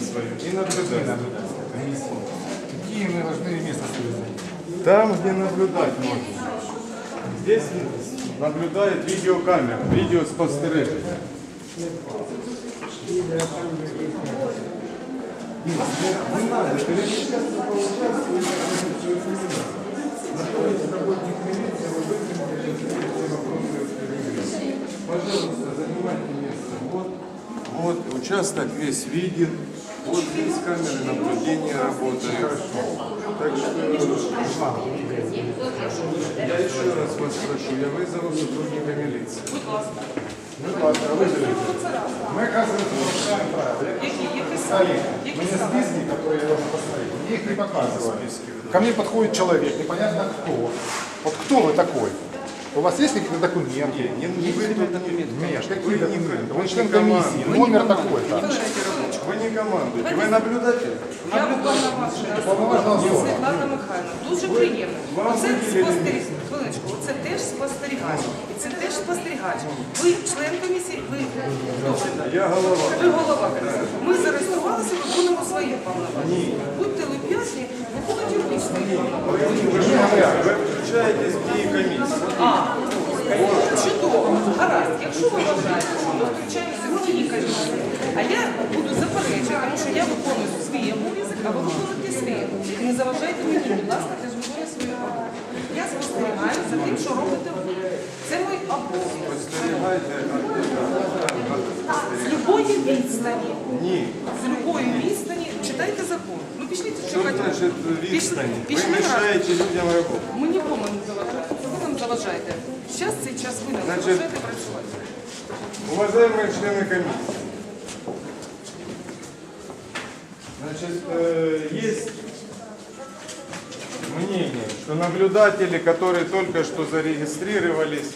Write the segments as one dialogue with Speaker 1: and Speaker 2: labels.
Speaker 1: свое и наблюдать.
Speaker 2: Какие мы должны место занять?
Speaker 1: Там, где наблюдать можно. Здесь наблюдает видеокамера, видеоспостережение. Не надо. Находится работник милиции, вы выполните все вопросы. Пожалуйста, занимайте место. Вот, вот участок весь виден. Вот здесь камеры наблюдения работают. Так что я еще раз вас прошу, я вызову сотрудника милиции.
Speaker 2: Ну ладно, вызовите. Мы, оказывается, нарушаем правила.
Speaker 3: Які, які
Speaker 2: Олег,
Speaker 3: саме?
Speaker 2: мне
Speaker 3: Які саме?
Speaker 2: списки, которые я должен посмотреть, мне их не показывают. Ко мне подходит человек, непонятно кто. Вот кто вы такой? У вас есть какие-то документы?
Speaker 1: Не, не вы тут не
Speaker 2: Нет, какие
Speaker 1: Вы не-
Speaker 2: документы?
Speaker 1: вы
Speaker 2: Он
Speaker 1: не
Speaker 2: член
Speaker 1: команда.
Speaker 2: комиссии,
Speaker 1: Вы
Speaker 2: номер такой-то.
Speaker 1: Вы не командуете, вы наблюдатель.
Speaker 3: Я уповноважена
Speaker 2: Уповноважена
Speaker 3: особа
Speaker 2: особа.
Speaker 3: Світлана Михайлівна. Дуже приємно.
Speaker 1: вам
Speaker 3: Оце
Speaker 1: виділили
Speaker 3: спостерігач. Хвилиночку, оце теж спостерігач. І це теж спостерігач. Ви член комісії, ви
Speaker 1: Я голова.
Speaker 3: ви голова комісії. Ми зареєструвалися, виконуємо свої повноваження. Будьте люб'язні, виконуйте свої повноваження.
Speaker 1: Вы, же- вы включаетесь в дії комісії.
Speaker 3: Це мій обов'язок.
Speaker 1: Спостерігайте,
Speaker 3: З любої відстані,
Speaker 1: Ні.
Speaker 3: з любої відстані читайте закон. Ну пішліть,
Speaker 1: Що
Speaker 3: шукайте.
Speaker 1: значить відстані? Ви
Speaker 3: Пішли разом.
Speaker 1: мішаєте людям роботу.
Speaker 3: Ми нікому не заважаємо. Це ви нам заважаєте. Зараз цей час ви нам
Speaker 1: Значить-
Speaker 3: заважаєте працювати.
Speaker 1: Уважаемые члены комиссии, значит, э, есть мнение, что наблюдатели, которые только что зарегистрировались,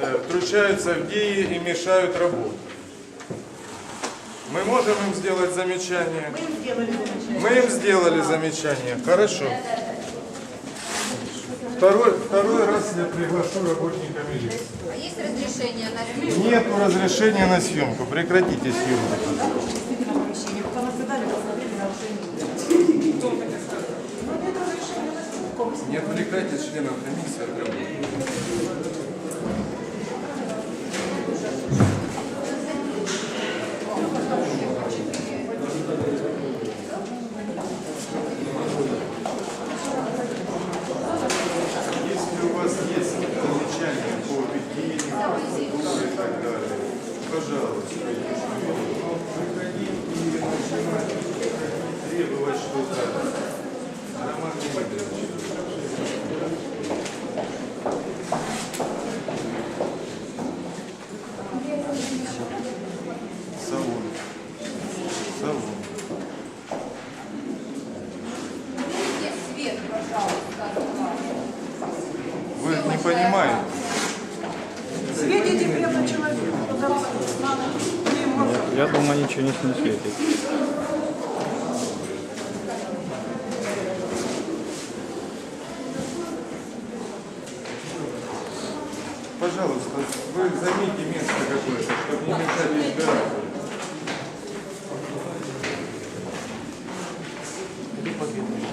Speaker 1: э, втручаются в ДИИ и мешают работе. Мы можем им сделать замечание? Мы им сделали замечание. Хорошо. Второй, второй раз я приглашу работника милиции.
Speaker 4: А есть разрешение на ремонт?
Speaker 1: Нет разрешения на съемку. Прекратите съемку. Не отвлекайте членов комиссии от работы. Пожалуйста, выходить и начинать требовать что-то. Роман Дмитриевич. Савон. Савон.
Speaker 4: Есть свет, пожалуйста.
Speaker 1: Вы не понимаете.
Speaker 3: Светите прямо человеку, потому что надо не
Speaker 5: Я думаю, ничего не не светит.
Speaker 1: Пожалуйста, вы займите место какое-то, чтобы не мешать избирателям. Победный.